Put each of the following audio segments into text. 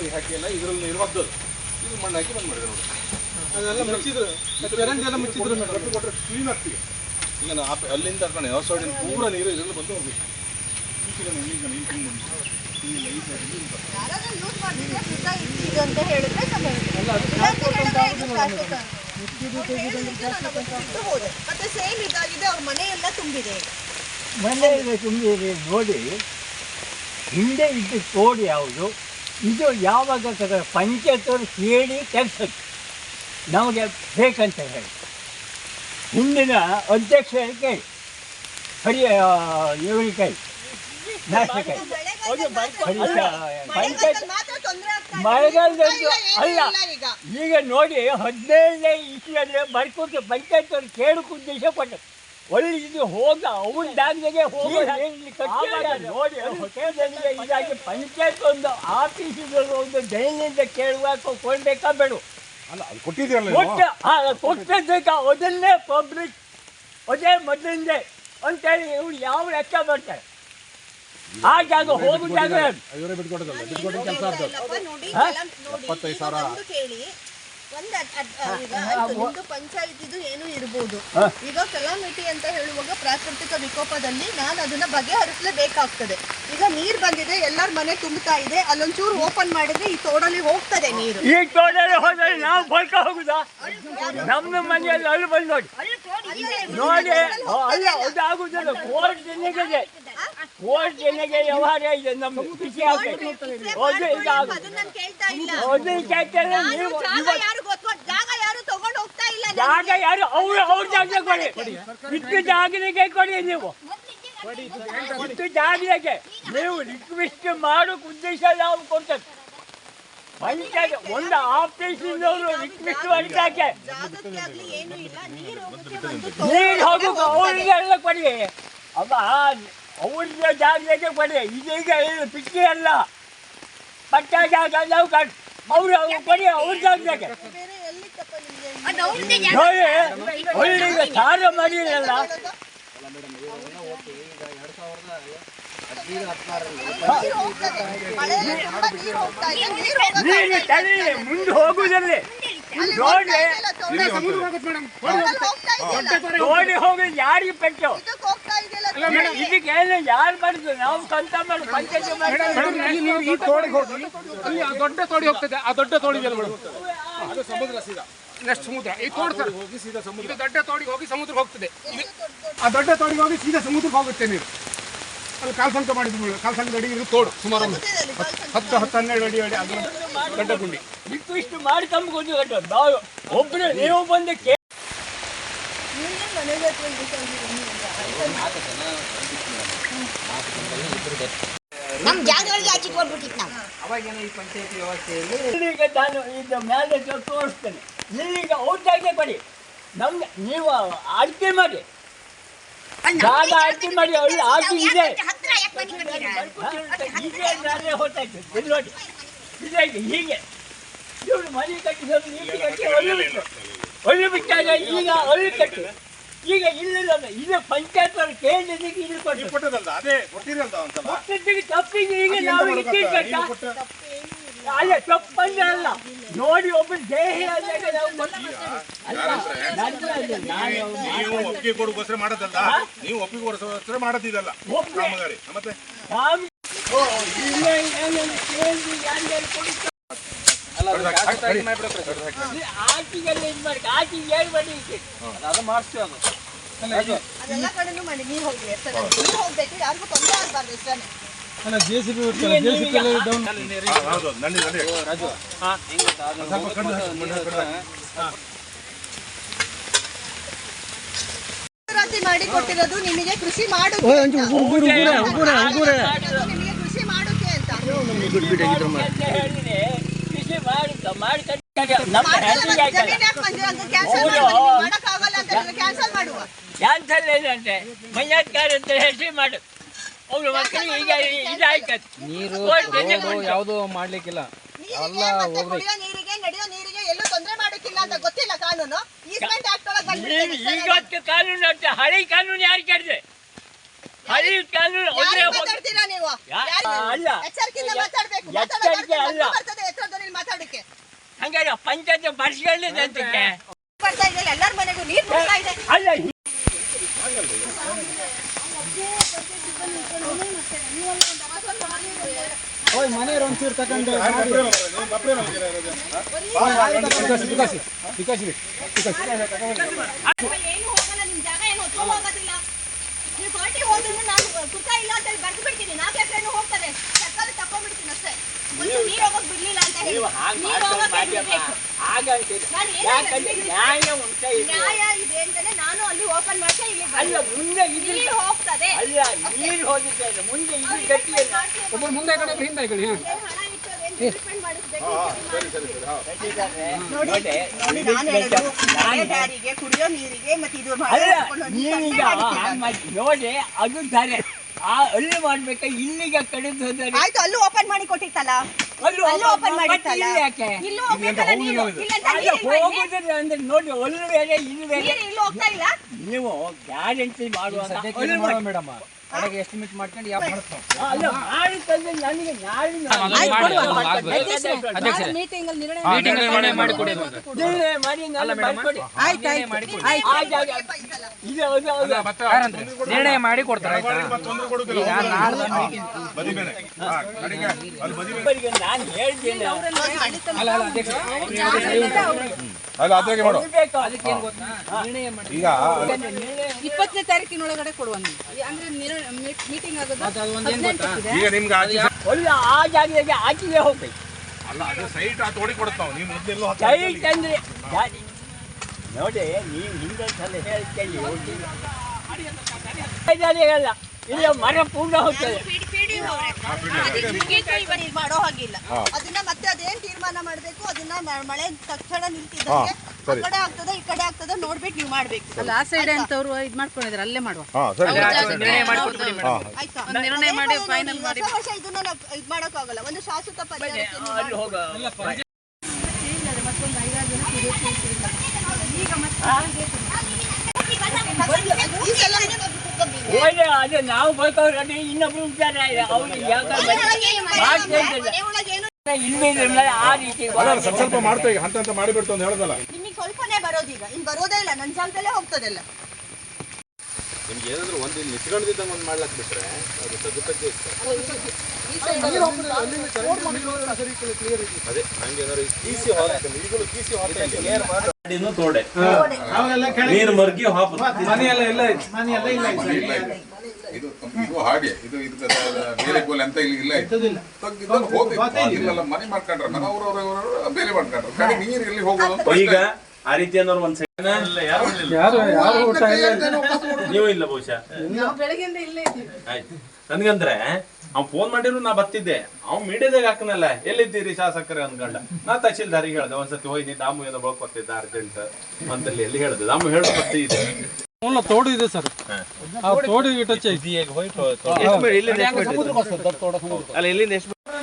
ಗೊಬ್ಬರ ಹಾಕಿ ಎಲ್ಲ ಇದರಲ್ಲಿ ಇರುವಂಥದ್ದು ಇದು ಮಣ್ಣು ಹಾಕಿ ಬಂದ್ ಮಾಡಿದೆ ನೋಡಿ. ಅದೆಲ್ಲ ಮುಚ್ಚಿದ್ರು. ಚರಂಡಿ ಎಲ್ಲ ಮುಚ್ಚಿದ್ರು ಮೇಡಮ್ ಕೊಟ್ಟರೆ ಕ್ಲೀನ್ ಆಗ್ತೀವಿ ಈಗ ನಾನು ಅಲ್ಲಿಂದ ಕಣೆ ಹೊಸ ಸೈಡಿನ ಪೂರ ನೀರು ಇದರಲ್ಲಿ ಬಂದು ಹೋಗ್ಬೇಕು ನೀರು ನೀರು ಮಾಡಿದ್ರೆ. ಮತ್ತೆ ಸೇಮ್ ಇದಾಗಿದೆ ಅವ್ರ ಮನೆಯೆಲ್ಲ ತುಂಬಿದೆ. ಮನೆಯೆಲ್ಲ ಮನೆಯಲ್ಲಿ ತುಂಬಿದೆ ನೋಡಿ. ಹಿಂದೆ ಇದ್ದ ತೋಡು ಯಾವುದು? ಇದು ಯಾವಾಗ ಪಂಚಾಯತವರು ಕೇಳಿ ತೆಗ್ಸೋದು ನಮಗೆ ಬೇಕಂತ ಹೇಳಿ. ಹಿಂದಿನ ಅಧ್ಯಕ್ಷ ಕೇಳಿ ಹರಿಯ ಇವರಿಗೆ ಕೈ. ನಾಶ ಕೈ. ಮಳೆಗಾಲದಲ್ಲಿ ಮಾತ್ರ- ಹರಿಯ ಪಂಚಾಯತ್ ಮಳೆಗಾಲದಲ್ಲಿ ಅಲ್ಲ. ಈಗ. ಈಗ ನೋಡಿ ಹದಿನೈದನೇ ಇಸ್ವಿಯಲ್ಲಿ ಬರ್ಕೊಟ್ಟು ಪಂಚಾಯತ್ ಅವ್ರು ಕೇಳಕ್ಕೆ ಉದ್ದೇಶ ಕೊಟ್ಟು ಒಳ್ಳೆ ಇದು ಹೋಗ ಅವ್ರ ಜಾಗದಾಗೆ ಹೋಗಿ ನೋಡಿ ಹೋಟೆಲ್ಗಳಿಗೆ ಇದಾಗಿ ಪಂಚಾಯತ್ ಒಂದು ಆಫೀಸ್ ಒಂದು ದೈನಿಂದ ಕೇಳುವಾಗ ಕೊಡ್ಬೇಕಾ ಬೇಡ. ಅಲ್ಲ ಅದು ಕೊಟ್ಟಿದ್ದೀರಲ್ಲ ಕೊಟ್ಟಿದ್ದಕ್ಕೆ ಅದನ್ನೇ ಪಬ್ಲಿಕ್ ಅದೇ ಮೊದಲಿಂದೆ ಅಂತೇಳಿ ಇವ್ರು ಯಾವ ಲೆಕ್ಕ ಮಾಡ್ತಾರೆ? ಆ ಜಾಗ ಹೋಗೋ ಜಾಗ ಇವರೇ ಬಿಟ್ಕೊಡೋದಲ್ಲ ಬಿಟ್ಕೊಟ್ಟು ಕೆಲಸ ಆಗ್ತದೆ ನೋಡಿ, ಹಾ? ನೋಡಿ, ಎಪ್ಪತ್ತೈದು ಸಾವಿರ. ಒಂದು ಒಂದ್ ಇದು ನಿಮ್ದು ಪಂಚಾಯತಿದು ಏನು ಇರ್ಬೋದು. ಈಗ ಕಲಾಮಿಟಿ ಅಂತ ಹೇಳುವಾಗ ಪ್ರಾಕೃತಿಕ ವಿಕೋಪದಲ್ಲಿ ನಾನು ಅದನ್ನ ಬಗೆಹರಿಸಲೇಬೇಕಾಗ್ತದೆ ಈಗ ನೀರ್ ಬಂದಿದೆ ಎಲ್ಲರ ಮನೆ ತುಂಬುತ್ತಾ ಇದೆ ಅಲ್ಲೊಂಚೂರು ಓಪನ್ ಮಾಡಿದ್ರೆ ಈ ತೋಡಲ್ಲಿ ಹೋಗ್ತದೆ ನೀರು. ಈ ತೋಡಲ್ಲಿ ಹೋದ್ರೆ ನಾವು ಬಳ್ಕ ಹೋಗುದಾ? ನಮ್ಮ ಮನೆಯಲ್ಲಿ ಅಲ್ಲಿ ಬಂದ್ ನೋಡಿ. ನೋಡಿ ಅಲ್ಲ ಅದಾಗುದಿಲ್ಲ ಕೋರ್ಟ್ ಜನಗೆ ಜನಗೆ ವ್ಯವಹಾರ ಇದೆ ನಮ್ಮ ಖುಷಿ ಜಾಗ ಯಾರು ಅವ್ರು ಅವ್ರ ಜಾಗ ಕೊಡಿ. ಇಷ್ಟು ಜಾಗನಿಗೆ ಕೊಡಿ ನೀವು. ಇಷ್ಟು ಜಾಗನಿಗೆ. ನೀವು ರಿಕ್ವೆಸ್ಟ್ ಮಾಡೋಕೆ ಉದ್ದೇಶ ನಾವು ಕೊಡ್ತೇವೆ ಪಂಚಾಯತ್ ಒಂದು ಆಫೀಸಿನವರು ರಿಕ್ವೆಸ್ಟ್ ಮಾಡಿದಾಕೆ ನೀರು ಹೋಗಬೇಕು ಅವ್ರಿಗೆಲ್ಲ ಕೊಡಿ. ಅವ ಅವ್ರಿಗೆ ಜಾಗ್ರತೆ ಕೊಡಿ. ಇದೀಗ ಪಿಕ್ಕಿ ಅಲ್ಲ. ಪಟ್ಟ ಜಾಗ ನಾವು ಕಟ್ ಅವ್ರು ಅವ್ರು ಕೊಡಿ ಅವ್ರ ಜಾಗ್ರತೆ. ನೋಡಿ ಒಳ್ಳೆಯ ಸಾರ ಮಾಡಿರಲ್ಲ ನೀರು ತಳ್ಳಿ ಮುಂದೆ ಹೋಗುದಲ್ಲಿ ಇದೆಯಲ್ಲ. ನೋಡಿ ಹೋಗಿ ಯಾರಿಗೆ ಪೆಟ್ಟು? ಇದಕ್ಕೆ ಯಾರು ಮಾಡಿದ್ರು? ನಾವು ಸ್ವಂತ ಮಾಡಿ ಪಂಚಾಯತ್ ಮಾಡಿ ನೀವು ಈ ತೋಡಿಗೆ ಹೋಗಿ ಅಲ್ಲಿ ಆ ದೊಡ್ಡ ತೋಡಿ ಹೋಗ್ತದೆ. ಆ ದೊಡ್ಡ ತೋಡಿದೆಯಲ್ಲ ಮೇಡಮ್. ಅದು ಸಮುದ್ರ ಸೀದಾ. ನೆಕ್ಸ್ಟ್ ಸಮುದ್ರ. ಈ ತೋಡ್ ಸರ್. ಹೋಗಿ ಸೀದಾ ಸಮುದ್ರ. ಇದು ದೊಡ್ಡ ತೋಡಿಗೆ ಹೋಗಿ ಸಮುದ್ರ ಹೋಗ್ತದೆ. ಆ ದೊಡ್ಡ ತೋಡಿಗೆ ಹೋಗಿ ಸೀದಾ ಸಮುದ್ರಕ್ಕೆ ಹೋಗುತ್ತೆ ನೀವು. ಅಲ್ಲಿ ಕಾಲ್ಸಂಕ ಮಾಡಿದ್ವಿ ಕಾಲ್ಸಂಕ ಅಡಿ ಇದು ತೋಡು. ಸುಮಾರು ಒಂದು ಹತ್ತು ಹತ್ತು ಹನ್ನೆರಡು ಅಡಿ ಅಡಿ ಅದು ದೊಡ್ಡ ಗುಂಡಿ. ಇಷ್ಟು ಇಷ್ಟು ಮಾಡಿ ತಂಬುಕೊಂಡು ನಾವು ಒಬ್ಬರು ನೀವು ಬಂದು ಮನೆಗೆ ಹತ್ರ ಇದು ತಂದಿದ್ದೀರಿ ನಾವು ನಮ್ ಜಾಗಗಳಿಗೆ ಈ ಪಂಚಾಯತಿ ವ್ಯವಸ್ಥೆಯಲ್ಲಿ ಇಲ್ಲಿಗ ನಾನು ಈಗ ಮೇಲೆ ತೋರಿಸ್ತೇನೆ ಇಲ್ಲಿಗ ಔಟಾಗೆ ಕೊಡಿ ನಮ್ಗೆ ನೀವು ಆಯ್ಕೆ ಮಾಡಿ ಜಾಗ ಆಯ್ಕೆ ಮಾಡಿ ಆಯ್ಕೆ ಇದೆ ಹೀಗೆ ನಾನೇ ಹೊತ್ತಾಯ್ತು ಇಲ್ಲಿ ನೋಡಿ ಇದೆ ಇದೆ, ಹೀಗೆ ಇವ್ರು ಮನೆ ಕಟ್ಟಿದ್ರು ಬಿಟ್ಟು ಅಲ್ಲಿ ಬಿಟ್ಟಾಗ ಈಗ ಒಳ್ಳೆ ಕಟ್ಟಿ ಈಗ ಇಲ್ಲಿಲ್ಲ ಇದು ಪಂಚಾಯತ್ ಅವ್ರು ಕೇಳಿದ್ದಕ್ಕೆ ಇಲ್ಲಿ ಕೊಟ್ಟು ಕೊಟ್ಟದಲ್ಲ ಅದೇ ಕೊಟ್ಟಿರಲ್ದ ಒಂದ್ಸಲ ಕೊಟ್ಟಿದ್ದಕ್ಕೆ ತಪ್ಪಿಗೆ ಈಗ ನಾವು? ಅಲ್ಲ ತಪ್ಪಂದ್ರೆ ಅಲ್ಲ. ನೋಡಿ ಒಬ್ಬ ದೇಹ ಆದಾಗ ನಾವು ಒಪ್ಪಿಗೆ ಕೊಡೋಗೋಸ್ಕರ ಮಾಡೋದಲ್ಲ. ನೀವು ಒಪ್ಪಿಗೆ ಮಾಡೋದಿದಲ್ಲ ಒಪ್ಪಿಗೆ- ಕಾಮಗಾರಿ ಮತ್ತೆ ಇಲ್ಲ ಕೇಳಿ ಯಾರು ಕೊಡುತ್ತಾರೆ? ಈ ಆಟಿಗೆಲ್ಲ ಇದು ಮಾಡಿ ಆಟಿಗೆ ಏನು ಮಾಡಿ ಅದೆಲ್ಲ ಕಡೆನೂ ಮಾಡಿ ನೀರು ಹೋಗ್ಲಿ ಅಷ್ಟೇ ನೀರು ಹೋಗ್ಬೇಕು ಯಾರಿಗೂ ತೊಂದರೆ ಆಗ್ಬಾರ್ದು ಅಷ್ಟೇ ಅಲ್ಲ ಜೆ ಸಿ ಬಿ ಇರ್ತಲ್ಲ ಜೆ ಸಿ ಬಿ ಎಲ್ಲ ಡೌನ್ ಹೌದು ದಂಡಿ ದಂಡಿ ಸ್ವಲ್ಪ ಕಣ್ಣು ಹಾಕಿ, ಮಣ್ಣು ಹಾಕಿ, ಕಣ್ಣು ಹಾಕಿ. ಮಂಜೂರಾತಿ ಮಾಡಿ ಕೊಟ್ಟಿರೋದು ನಿಮಗೆ ಕೃಷಿ ಮಾಡೋಕೆ ನಿಮಗೆ ಕೃಷಿ ಮಾಡೋಕೆ ಅಂತ ಅಂತ ಹೇಳಿದ್ರೆ ಕೃಷಿ ಮಾಡಿ ಮಾಡಿ ಕ್ಯಾನ್ಸಲ್ ಏನಂತೆ ಅಂತ ಹೆಸರು ಮಾಡು. ಅವ್ರ ಮಕ್ಕಳಿಗೆ ಈಗ ಇದಾಯ್ತು ನೀರು ಯಾವುದು ಮಾಡ್ಲಿಕ್ಕಿಲ್ಲ. ನೀರಿಗೆ ನೀರಿಗೆ ನಡೆಯೋ ನೀರಿಗೆ ಎಲ್ಲೂ ತೊಂದರೆ ಮಾಡೋಕ್ಕಿಲ್ಲ ಅಂತ ಗೊತ್ತಿಲ್ಲ ಕಾನೂನು. ಬಂದ್ಬಿಟ್ಟಿದೆ ಕಾನೂನು ಅಂತ ಹಳೆ ಕಾನೂನು ಯಾರು ಕೆಡ್ದೆ? ಹಳಿ ಕಾನೂನು ಅಲ್ಲ. ಎಚ್ಚರಿಕೆ ಅಲ್ಲ. ಮಾತಾಡಕ್ಕೆ ಹಂಗಾರೆ ಪಂಚಾಯತ್ ಬರ್ಸ್ಕೊಳ್ಳಿದಂತಕ್ಕೆ ಬರ್ತಾ ಇದೆ ಎಲ್ಲರ ಮನೆಗೂ ನೀರು ಬರ್ತಾ ಇದೆ. ಅಲ್ಲ ವಿಕಾಸಿ ವಿಕಾಸಿ ವಿಕಾಸಿ ಏನು ಹೋಗಲ್ಲ ನಿಮ್ ಜಾಗ ಏನು ಹೊತ್ಕೊಂಡ್ ಹೋಗೋದಿಲ್ಲ. ನೀವು ಪಾರ್ಟಿ ಹೋದ್ರು ನಾನು ಕುಕ್ಕ ಇಲ್ಲ ಅಂತ ಹೇಳಿ ಬರ್ದು ಬಿಡ್ತೀನಿ. ನಾಲ್ಕು ಎಕರೆನೂ ಹೋಗ್ತದೆ. ಸರ್ಕಾರ ತಕೊಂಡ್ಬಿಡ್ತೀನಿ ಅಷ್ಟೇ. ನೀವು ಹಾಗೆ ಯಾಕಂದ್ರೆ ನ್ಯಾಯ ಉಂಟ ನ್ಯಾಯ ಇದೆ ಅಂತಾನೆ ನಾನು ಅಲ್ಲಿ ಓಪನ್ ಮಾಡ್ತಾ ಇಲ್ಲಿ ಅಲ್ಲ ಮುಂದೆ ಇಲ್ಲಿ ಹೋಗ್ತದೆ. ಅಲ್ಲ ನೀರು ಹೋಗಿದ್ದೆ ಮುಂದೆ ಇಲ್ಲಿ ಗಟ್ಟಿ ಇಲ್ಲ ಒಬ್ಬರು ಮುಂದೆ ಕಡೆ ಹಿಂದೆ ಕಡೆ ನೋಡಿ ಅದು ದಾರೆ ಆ ಅಲ್ಲಿ ಮಾಡ್ಬೇಕಾ? ಇಲ್ಲಿಗೆ ಕಡಿದು ಹೋದರೆ? ಆಯ್ತು ಅಲ್ಲೂ ಓಪನ್ ಮಾಡಿ ಕೊಟ್ಟಿತ್ತಲ್ಲ? ಅಲ್ಲೂ ಅಲ್ಲೂ ಓಪನ್ ಮಾಡಿತ್ತಲ್ಲ? ಇಲ್ಲಿ ಯಾಕೆ? ಇಲ್ಲೂ ಹೋಗ್ಬೇಕಲ್ಲ ಅಲ್ಲ ನೀರಿಲ್ವಾ ಇಲ್ಲಿ? ಹೋಗುದಿಲ್ಲ ಅಂದ್ರೆ ನೋಡಿ ಅಲ್ಲೂ ಬೇರೆ ಇಲ್ಲಿ ಬೇರೆ ನೀರು ಇಲ್ಲೂ ಹೋಗ್ತಾ ಇಲ್ಲ? ನೀವು ಗ್ಯಾರಂಟಿ ಮಾಡುವಾಗ ಅಲ್ಲಿ ಮಾಡಿ. ಮೇಡಮ್. ಒಳಗೆ ಎಸ್ಟಿಮೇಟ್ ಮಾಡ್ಕೊಂಡು ಯಾವ ನಿರ್ಣಯ ಮಾಡಿ ಕೊಡ್ತಾರೆ. ಅದಕ್ಕೆ ಈಗ ನಿರ್ಣಯ ಇಪ್ಪತ್ತನೇ ತಾರೀಕಿನೊಳಗಡೆ ಕೊಡುವ ಅಂದ್ರೆ ಮೀಟಿಂಗ್ ಆಗೋದು ಅದು ಒಂದೇನ್ ಗೊತ್ತಾ? ಈಗ ನಿಮ್ಗೆ ಆ ಜಾಗದಾಗೆ ಆಚೆಗೆ ಹೋಗ್ಬೇಕು. ಅಲ್ಲ ಅದು ಸೈಟ್ ಆ ತೋಡಿ ಕೊಡ್ತಾವ ನೀವು ಮೊದಲೆಲ್ಲೋ ಸೈಟ್ ಅಂದ್ರೆ ನೋಡಿ ನೀವು ಹಿಂದೆ ಸಲ ಹೇಳ್ತೇಳಿ ಅಲ್ಲ ಇಲ್ಲ ಮರ ಪೂರ್ಣ ಹೋಗ್ತದೆ. ಮಾಡೋ ಹಾಗಿಲ್ಲ. ಅದನ್ನ ಮತ್ತೆ ಅದೇನ್ ತೀರ್ಮಾನ ಮಾಡ್ಬೇಕು. ಅದನ್ನ ಮಳೆ ತಕ್ಷಣ ನಿಲ್ತಿದ್ದಂಗೆ ಆ ಕಡೆ ಆಗ್ತದ ಈ ಕಡೆ ಆಗ್ತದೆ ನೋಡ್ಬಿಟ್ಟು ನೀವು ಮಾಡ್ಬೇಕು. ಅಲ್ಲ ಆ ಸೈಡ್ ಅಂತವ್ರು ಇದ್ ಮಾಡ್ಕೊಂಡಿದ್ದಾರೆ ಅಲ್ಲೇ ಮಾಡುವ. ಹಾ ಸರಿ. ನಿರ್ಣಯ ಮೇಡಮ್. ಆಯ್ತಾ? ಒಂದ್ ನಿರ್ಣಯ ಮಾಡಿ ಅದೇ final ನೋಡಿ, ಮಾಡಿ. ಹೊಸ ವರ್ಷ ಇದನ್ನ ನಾವು ಇದ್ ಒಂದು ಶಾಶ್ವತ ಪರಿಹಾರಕ್ಕೆ ನೀವು ಈ ಸಲ ಅದು ಇನ್ನೊಬ್ರು ಇಲ್ಲ ಅವ್ರಿಗೆ ಯಾಕಂದ್ರೆ ಮನೆ ಒಳಗೆ ಏನು ಇಲ್ವೇ ಆ ರೀತಿ ಸ್ವಲ್ಪ ಸ್ವಲ್ಪ ಮಾಡ್ತಾ ಈಗ ಹಂತ ಹಂತ ಮಾಡಿಬಿಡ್ತು ಅಂತ ಹೇಳದಲ್ಲ. ಬರೋದೀಗ ಇನ್ ಬರೋದೇ ಇಲ್ಲ ನನ್ನ ಜಾಗದಲ್ಲೇ ಹೋಗ್ತದೆಲ್ಲ ನಿಮ್ಗೆ ಏನಾದ್ರು ಒಂದು ಇಲ್ಲಿ ನಿಂತ್ಕೊಂಡಿದ್ದಂಗೆ ಒಂದು ಮಾಡ್ಲಕ್ ಬಿಟ್ರೆ ಅದು ಸದುಪಕ್ಕೆ ಅದೇ ನಂಗೆ ಏನಾದ್ರು ಕೀಸಿ ಹೊರಕ್ಕೆ ಈಗಲೂ ಕೀಸಿ ಹೊರಕ್ಕೆ ತೋಡೆ. ನೀರು ಮರ್ಗಿ ಹಾಪ ಇದು ಇದು ಹಾಗೆ. ಇದು ಇದು ಬೇರೆ ಗೋಲ್ ಅಂತ ಇಲ್ಲಿ ಇಲ್ಲ ಇಲ್ಲೆಲ್ಲ ಮನೆ ಮಾಡ್ಕೊಂಡ್ರೆ ಮನೆ ಅವ್ರವ್ರ ಬೇರೆ ಮಾಡ್ಕೊಂಡ್ರೆ. ಕಡೆ ನೀರು ಎಲ್ಲಿ ಹೋಗೋದು ಈಗ ಆ ರೀತಿ ಅನ್ನೋರು ಒಂದ್ ಸೈಡ್. ನೀವು ಇಲ್ಲ ಬಹುಶಃ. ನಾವು ಇಲ್ಲೇ ಆಯ್ತು. ನನ್ಗಂದ್ರೆ ಅವ್ ಫೋನ್ ಮಾಡಿದ್ರು ನಾ ಬರ್ತಿದ್ದೆ. ಅವ್ ಮೀಡಿಯಾದಾಗ ಹಾಕನಲ್ಲ ಎಲ್ಲಿದ್ದೀರಿ ಶಾಸಕರೇ ಅನ್ಕೊಂಡ ನಾ ತಹಶೀಲ್ದಾರಿಗೆ ಹೇಳ್ದೆ ಒಂದ್ಸತಿ ಹೋಗಿ ದಾಮು ಏನೋ ಬಳ್ಕೊತಿದ್ದ ಅರ್ಜೆಂಟ್ ಅಂತಲ್ಲಿ ಎಲ್ಲಿ ಹೇಳ್ದೆ? ದಾಮು ಹೇಳಿ ಬರ್ತಿದ್ದೆ ಇದೆ. ತೋಡು ಇದೆ ಸರ್. ಆ ತೋಡು ಟಚ್ ಐತಿ ಅಲ್ಲ ಎಲ್ಲಿಂದ ಎಷ್ಟು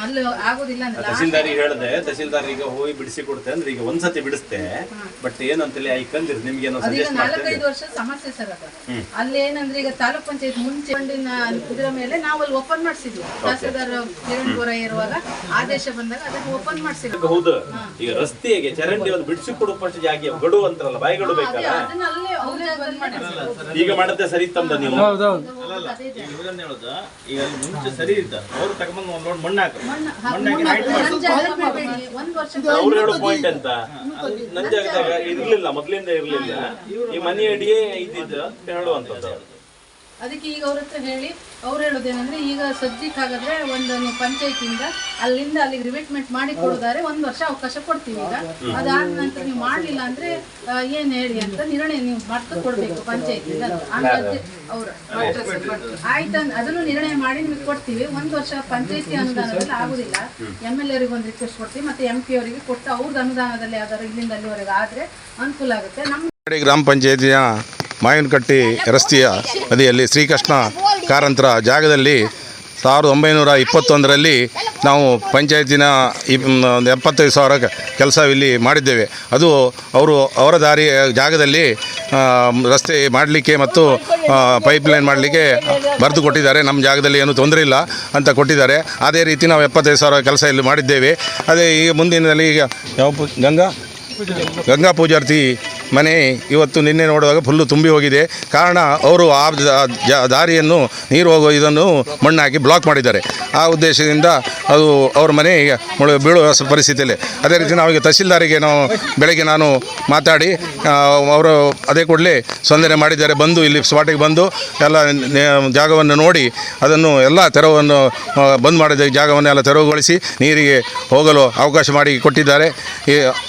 ಅಲ್ಲಿ ಆಗೋದಿಲ್ಲ ತಹಸೀಲ್ದಾರಿ ಹೇಳ್ದೆ ತಹಸೀಲ್ದಾರ್ ಈಗ ಹೋಗಿ ಬಿಡಿಸಿ ಕೊಡ್ತೆ ಅಂದ್ರೆ ಈಗ ಒಂದ್ಸತಿ ಬಿಡಿಸ್ತೆ ಬಟ್ ಏನಂತೇಳಿ ಐಕಂದಿರ್ ನಿಮ್ಗೆ ಏನೋ ಅದೀಗ ಸಜೆಸ್ಟ್ ನಾಲ್ಕೈದು ವರ್ಷ ಸಮಸ್ಯೆ ಸರ್ ಅದು. ಅಲ್ಲಿ ಏನಂದ್ರೆ ಈಗ ತಾಲೂಕ್ ಪಂಚಾಯತ್ ಮುಂಚೆ ಬಂಡಿನ ಮೇಲೆ ನಾವು ಅಲ್ಲಿ ಓಪನ್ ಮಾಡಿಸಿದ್ವಿ. ತಹಸೀಲ್ದಾರ್ ಕಿರಣ್ ಇರುವಾಗ ಆದೇಶ ಬಂದಾಗ ಅದಕ್ಕೆ ಓಪನ್ ಮಾಡಿಸಿದ್ವಿ. ಹೌದು. ಈಗ ರಸ್ತೆಗೆ ಚರಂಡಿ ಒಂದು ಬಿಡಿಸಿ ಕೊಡುವ ಪಕ್ಷ ಜಾಗ ಗಡು ಅಂತಾರಲ್ಲ ಬಾಯಿ ಗಡು ಬೇಕಲ್ಲ ಅದನ್ನ ಅಲ್ಲೇ ಅವ್ರೇ ಬಂದ್ ಮಾಡಿದ್ರು ಈಗ ಮಾಡದೆ ಸರಿ ತಮ್ದ ನೀವು? ಹೇಳೋದು ಈಗ ಅಲ್ಲಿ ಮುಂಚೆ ಸರಿ ಇದ್ದ ಅವ್ರು ತಗೊಂಡ್ ಒಂದ್ ಲೋಡ್ ಮಣ್ಣು ಹಾಕ ಅವ್ರು ಹೇಳೋ ಪಾಯಿಂಟ್ ಅಂತ. ನನ್ ಜಾಗದಾಗ ಇರ್ಲಿಲ್ಲ ಮೊದ್ಲಿಂದ ಇರ್ಲಿಲ್ಲ. ಈ ಮನೆ ಅಡಿಯೇ ಇದ್ದಿದ್ದು ಅಂತ ಹೇಳುವಂತದ್ದು ಅದಕ್ಕೆ ಈಗ ಅವ್ರ ಹತ್ರ ಹೇಳಿ ಅವ್ರು ಹೇಳೋದೇನಂದ್ರೆ ಈಗ ಸದ್ಯಕ್ಕೆ ಹಾಗಾದ್ರೆ ಒಂದನ್ನು ಪಂಚಾಯತಿಯಿಂದ ಅಲ್ಲಿಂದ ಅಲ್ಲಿಗೆ ರಿವಿಟ್ಮೆಂಟ್ ಮಾಡಿ ಕೊಡೋದಾದ್ರೆ ಒಂದು ವರ್ಷ ಅವಕಾಶ ಕೊಡ್ತೀವಿ ಈಗ. ಅದಾದ ನಂತರ ನೀವು ಮಾಡಲಿಲ್ಲ ಅಂದ್ರೆ ಏನ್ ಹೇಳಿ ಅಂತ ನಿರ್ಣಯ ನೀವು ಮರ್ತು ಕೊಡ್ಬೇಕು ಪಂಚಾಯತಿಯಿಂದ ಹಂಗಾಗಿ ಅವರು ಆಯ್ತು ಅದನ್ನು ನಿರ್ಣಯ ಮಾಡಿ ನಿಮಗೆ ಕೊಡ್ತೀವಿ. ಒಂದು ವರ್ಷ ಪಂಚಾಯತಿ ಅನುದಾನದಲ್ಲಿ ಆಗುದಿಲ್ಲ. ಎಂ ಎಲ್ ಎರಿಗೆ ಒಂದು ರಿಕ್ವೆಸ್ಟ್ ಕೊಡ್ತೀವಿ ಮತ್ತೆ ಎಂ ಪಿ ಅವರಿಗೆ ಕೊಟ್ಟು ಅವ್ರದ್ದು ಅನುದಾನದಲ್ಲಿ ಯಾವ್ದಾದ್ರು ಇಲ್ಲಿಂದ ಅಲ್ಲಿವರೆಗೆ ಆದ್ರೆ ಅನುಕೂಲ ಆಗುತ್ತೆ. ನಮ್ಮ ಗ್ರಾಮ ಪಂಚಾಯತಿಯ ಮಾಯನಕಟ್ಟಿ ರಸ್ತೆಯ ನದಿಯಲ್ಲಿ ಶ್ರೀಕೃಷ್ಣ ಕಾರಂತರ ಜಾಗದಲ್ಲಿ ಸಾವಿರದ ಒಂಬೈನೂರ ಇಪ್ಪತ್ತೊಂದರಲ್ಲಿ ನಾವು ಪಂಚಾಯತಿನ ಎಪ್ಪತ್ತೈದು ಸಾವಿರ ಕೆಲಸ ಇಲ್ಲಿ ಮಾಡಿದ್ದೇವೆ. ಅದು ಅವರು ಅವರ ದಾರಿ, ಜಾಗದಲ್ಲಿ ರಸ್ತೆ ಮಾಡಲಿಕ್ಕೆ ಮತ್ತು ಪೈಪ್ಲೈನ್ ಮಾಡಲಿಕ್ಕೆ ಬರೆದು ಕೊಟ್ಟಿದ್ದಾರೆ. ನಮ್ಮ ಜಾಗದಲ್ಲಿ ಏನೂ ತೊಂದರೆ ಇಲ್ಲ ಅಂತ ಕೊಟ್ಟಿದ್ದಾರೆ. ಅದೇ ರೀತಿ ನಾವು ಎಪ್ಪತ್ತೈದು ಸಾವಿರ ಕೆಲಸ ಇಲ್ಲಿ ಮಾಡಿದ್ದೇವೆ. ಅದೇ ಈಗ ಮುಂದಿನದಲ್ಲಿ ಈಗ ಯಾವ ಗಂಗಾ? ಗಂಗಾ ಪೂಜಾರ್ತಿ ಮನೆ ಇವತ್ತು ನಿನ್ನೆ ನೋಡುವಾಗ ಫುಲ್ಲು ತುಂಬಿ ಹೋಗಿದೆ. ಕಾರಣ ಅವರು ಆ ದಾರಿಯನ್ನು, ನೀರು ಹೋಗೋ ಇದನ್ನು ಮಣ್ಣು ಹಾಕಿ ಬ್ಲಾಕ್ ಮಾಡಿದ್ದಾರೆ. ಆ ಉದ್ದೇಶದಿಂದ ಅದು ಅವ್ರ ಮನೆ ಬೀಳುವ ಪರಿಸ್ಥಿತಿಯಲ್ಲಿ. ಅದೇ ರೀತಿ ನಾವೀಗ ತಹಸೀಲ್ದಾರಿಗೆ ನಾವು ಬೆಳಗ್ಗೆ ನಾನು ಮಾತಾಡಿ ಅವರು ಅದೇ ಕೂಡಲೇ ಸ್ಪಂದನೆ ಮಾಡಿದ್ದಾರೆ. ಬಂದು ಇಲ್ಲಿ ಸ್ಪಾಟಿಗೆ ಬಂದು ಎಲ್ಲ ಜಾಗವನ್ನು ನೋಡಿ, ಅದನ್ನು ಎಲ್ಲ ತೆರವನ್ನು ಬಂದ್ ಮಾಡಿದ ಜಾಗವನ್ನು ಎಲ್ಲ ತೆರವುಗೊಳಿಸಿ ನೀರಿಗೆ ಹೋಗಲು ಅವಕಾಶ ಮಾಡಿ ಕೊಟ್ಟಿದ್ದಾರೆ.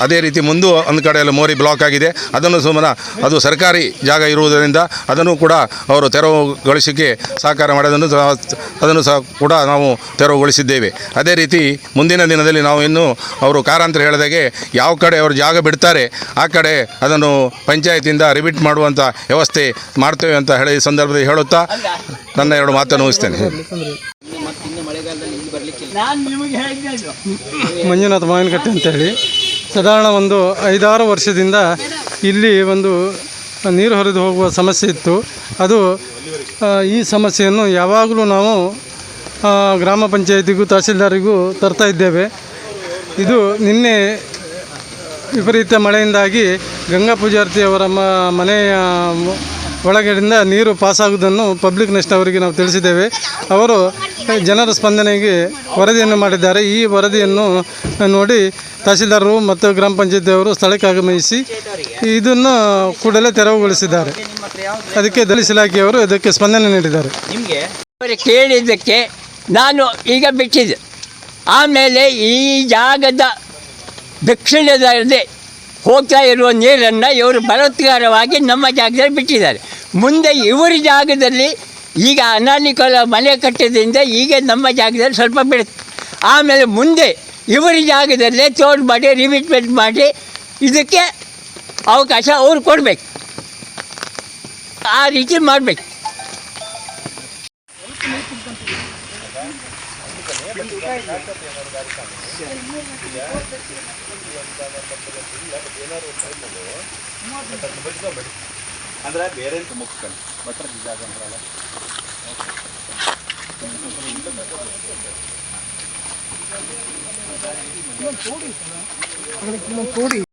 ಅದೇ ರೀತಿ ಮುಂದೆ ಒಂದು ಕಡೆಯಲ್ಲಿ ಮೋರಿ ಬ್ಲಾಕ್ ಆಗಿದೆ. ಅದನ್ನು ಸುಮ್ಮನೆ ಅದು ಸರ್ಕಾರಿ ಜಾಗ ಇರುವುದರಿಂದ ಅದನ್ನು ಕೂಡ ಅವರು ತೆರವುಗೊಳಿಸಲಿಕ್ಕೆ ಸಹಕಾರ ಮಾಡೋದನ್ನು ಸಹ- ಅದನ್ನು ಸಹ ಕೂಡ ನಾವು ತೆರವುಗೊಳಿಸಿದ್ದೇವೆ. ಅದೇ ರೀತಿ ಮುಂದಿನ ದಿನದಲ್ಲಿ ನಾವು ಇನ್ನೂ ಅವರು ಕಾರಾಂತರ ಹೇಳಿದಾಗೆ ಯಾವ ಕಡೆ ಅವರು ಜಾಗ ಬಿಡ್ತಾರೆ ಆ ಕಡೆ ಅದನ್ನು ಪಂಚಾಯತಿಯಿಂದ ರಿಬಿಟ್ ಮಾಡುವಂಥ ವ್ಯವಸ್ಥೆ ಮಾಡ್ತೇವೆ ಅಂತ ಹೇಳಿ ಈ ಸಂದರ್ಭದಲ್ಲಿ ಹೇಳುತ್ತಾ ನನ್ನ ಎರಡು ಮಾತನ್ನು ಮುಗಿಸ್ತೇನೆ. ನಾನು ನಿಮಗೆ ಹೇಳಿದ್ದು ಮಂಜುನಾಥ ಮಾವಿನಕಟ್ಟೆ ಅಂತೇಳಿ. ಸಾಧಾರಣ ಒಂದು ಐದಾರು ವರ್ಷದಿಂದ ಇಲ್ಲಿ ಒಂದು ನೀರು ಹರಿದು ಹೋಗುವ ಸಮಸ್ಯೆ ಇತ್ತು. ಅದು ಈ ಸಮಸ್ಯೆಯನ್ನು ಯಾವಾಗಲೂ ನಾವು ಗ್ರಾಮ ಪಂಚಾಯತಿಗೂ ತಹಸೀಲ್ದಾರಿಗೂ ತರ್ತಾ ಇದ್ದೇವೆ. ಇದು ನಿನ್ನೆ ವಿಪರೀತ ಮಳೆಯಿಂದಾಗಿ ಗಂಗಾ ಪೂಜಾರ್ತಿಯವರ ಮನೆಯ ಒಳಗಡೆಯಿಂದ ನೀರು ಪಾಸಾಗುವುದನ್ನು ಪಬ್ಲಿಕ್ ನೆಸ್ಟ್ ಅವರಿಗೆ ನಾವು ತಿಳಿಸಿದ್ದೇವೆ. ಅವರು ಜನರ ಸ್ಪಂದನೆಗೆ ವರದಿಯನ್ನು ಮಾಡಿದ್ದಾರೆ. ಈ ವರದಿಯನ್ನು ನೋಡಿ ತಹಸೀಲ್ದಾರರು ಮತ್ತು ಗ್ರಾಮ ಪಂಚಾಯತಿಯವರು ಸ್ಥಳಕ್ಕೆ ಆಗಮಿಸಿ ಇದನ್ನು ಕೂಡಲೇ ತೆರವುಗೊಳಿಸಿದ್ದಾರೆ. ಅದಕ್ಕೆ ದಲಿತ ಇಲಾಖೆಯವರು ಇದಕ್ಕೆ ಸ್ಪಂದನೆ ನೀಡಿದ್ದಾರೆ. ಕೇಳಿದ್ದಕ್ಕೆ ನಾನು ಈಗ ಬಿಟ್ಟಿದ್ದೆ. ಆಮೇಲೆ ಈ ಜಾಗದ ದಕ್ಷಿಣದಲ್ಲಿ ಹೋಗ್ತಾ ಇರುವ ನೀರನ್ನು ಇವರು ಬಲತ್ಕಾರವಾಗಿ ನಮ್ಮ ಜಾಗದಲ್ಲಿ ಬಿಟ್ಟಿದ್ದಾರೆ. ಮುಂದೆ ಇವರ ಜಾಗದಲ್ಲಿ ಈಗ ಅನಾನುಕೂಲ ಮನೆ ಕಟ್ಟಿದ್ರಿಂದ ಈಗ ನಮ್ಮ ಜಾಗದಲ್ಲಿ ಸ್ವಲ್ಪ ಬಿಡುತ್ತೆ. ಆಮೇಲೆ ಮುಂದೆ ಇವರ ಜಾಗದಲ್ಲೇ ತೋಡ್ ಮಾಡಿ ರಿಮಿಟ್ಮೆಂಟ್ ಮಾಡಿ, ಇದಕ್ಕೆ ಅವಕಾಶ ಅವ್ರು ಕೊಡಬೇಕು. ಆ ರೀತಿ ಮಾಡಬೇಕು. ಅಂದ್ರೆ ಬೇರೆ ಮುಗಿಸ್ಕೊಂಡು ಭಟ್ರ ಜಾಗ ಅಂತಾರಲ್ಲ